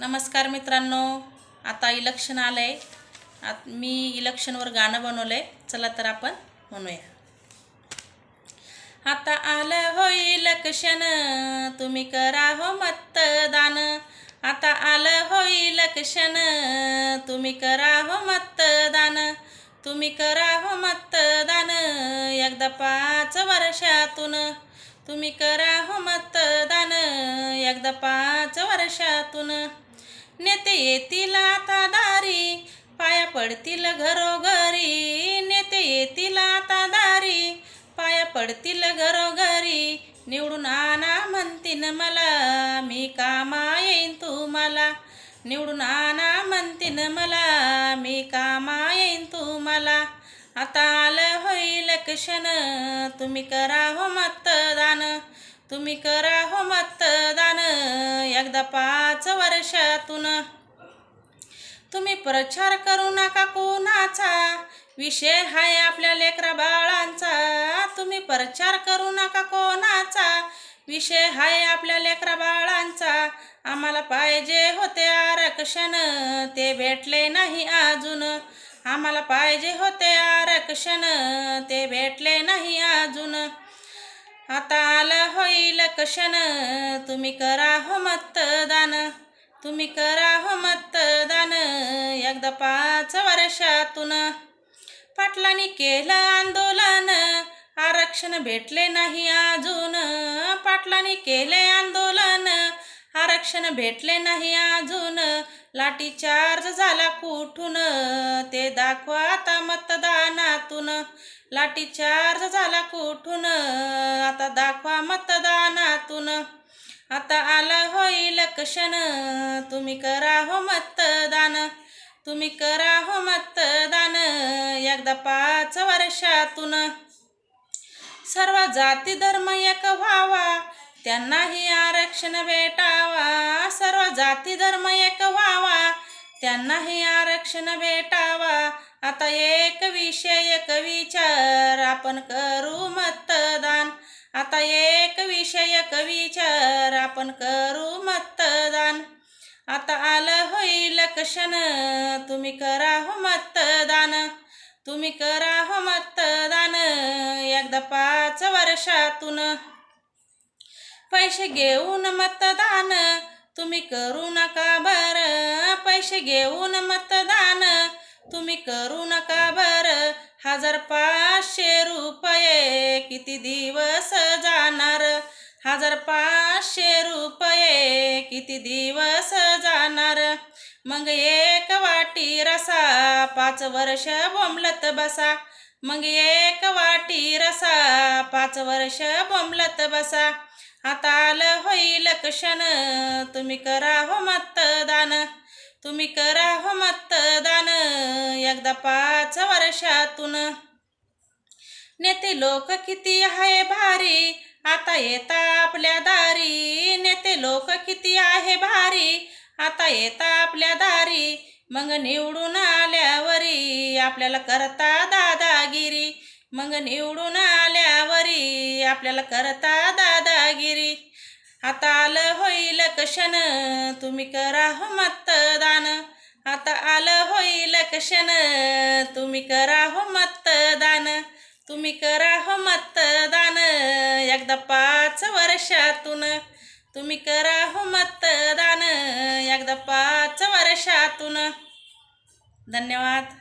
नमस्कार मित्रांनो आता इलेक्शन आलं आहे आत मी इलेक्शनवर गाणं बनवलं आहे चला तर आपण म्हणूया. आता आलं हो इलेक्शन. तुम्ही करा हो मतदान. आता आलं हो इलेक्शन. तुम्ही करा हो मतदान. तुम्ही करा हो मतदान. एकदा पाच वर्षातून तुम्ही करा हो मतदान. एकदा पाच वर्षातून नेते येतील आता दारी पाया पडतील घरोघरी. नेते येतील आता दारी पाया पडतील घरोघरी. निवडून आणा म्हणतीन मला मी कामा येईन तुम्हाला. निवडून आणा म्हणतीन मला मी कामा येईन तुम्हाला. आता आलं होईल क्षण तुम्ही करा हो मतदान. तुम्ही करा हो मतदान. एकदा पाच वर्षातून. तुम्ही प्रचार करू नका कोणाचा. विषय हाय आपल्या लेकरा बाळांचा. तुम्ही प्रचार करू नका कोणाचा. विषय हाय आपल्या लेकरा बाळांचा. आम्हाला पाहिजे होते आरक्षण. ते भेटले नाही अजून. आम्हाला पाहिजे होते आरक्षण ते भेटले नाही अजून. आता आलं होईल क्षण तुम्ही करा हो मतदान तुम्ही करा हो मतदान एकदा पाच वर्षातून. पाटलांनी केलं आंदोलन आरक्षण भेटले नाही अजून. पाटलांनी केले आंदोलन आरक्षण भेटले नाही अजून. लाठी चार्ज झाला कुठून? ते दाखवा आता मतदानातून. लाठी चार्ज झाला कुठून? आता दाखवा मतदानातून. आता आलं होईल क्षण तुम्ही करा हो मतदान. तुम्ही करा हो मतदान एकदा पाच वर्षातून. सर्व जाती धर्म एक व्हा त्यांनाही आरक्षण भेटावा सर्व जाती धर्म एक व्हावा. त्यांनाही आरक्षण भेटावा. आता एक विषय एक विचार आपण करू मतदान. आता एक विषय एक विचार आपण करू मतदान. आता आलं होईल क्षण तुम्ही करा हो मतदान. तुम्ही करा हो मतदान एकदा पाच वर्षातून. पैसे घेऊन मतदान. तुम्ही करू नका बर. पैसे घेऊन मतदान. तुम्ही करू नका बर. हजार पाचशे रुपये किती दिवस जाणार? हजार पाचशे रुपये किती दिवस जाणार? मग एक वाटी रसा पाच वर्ष बोंबलत बसा. मग एक वाटी रसा पाच वर्ष बोंबलत बसा. आता आलं होईल क्षण. तुम्ही करा हो मतदान. तुम्ही करा हो मतदान. एकदा पाच वर्षातून. नेते लोक किती आहे भारी. आता येता आपल्या दारी. नेते लोक किती आहे भारी. आता येता आपल्या दारी. मग निवडून आल्यावरी आपल्याला करता दादागिरी. मग निवडून आल्यावरी आपल्याला करता दादागिरी. आता आलं होईल कशन? तुम्ही करा हो मतदान. आता आलं होईल कशन? तुम्ही करा हो मतदान. तुम्ही करा हो मतदान एकदा पाच वर्षातून. तुम्ही करा हो मतदान एकदा पाच वर्षातून. धन्यवाद.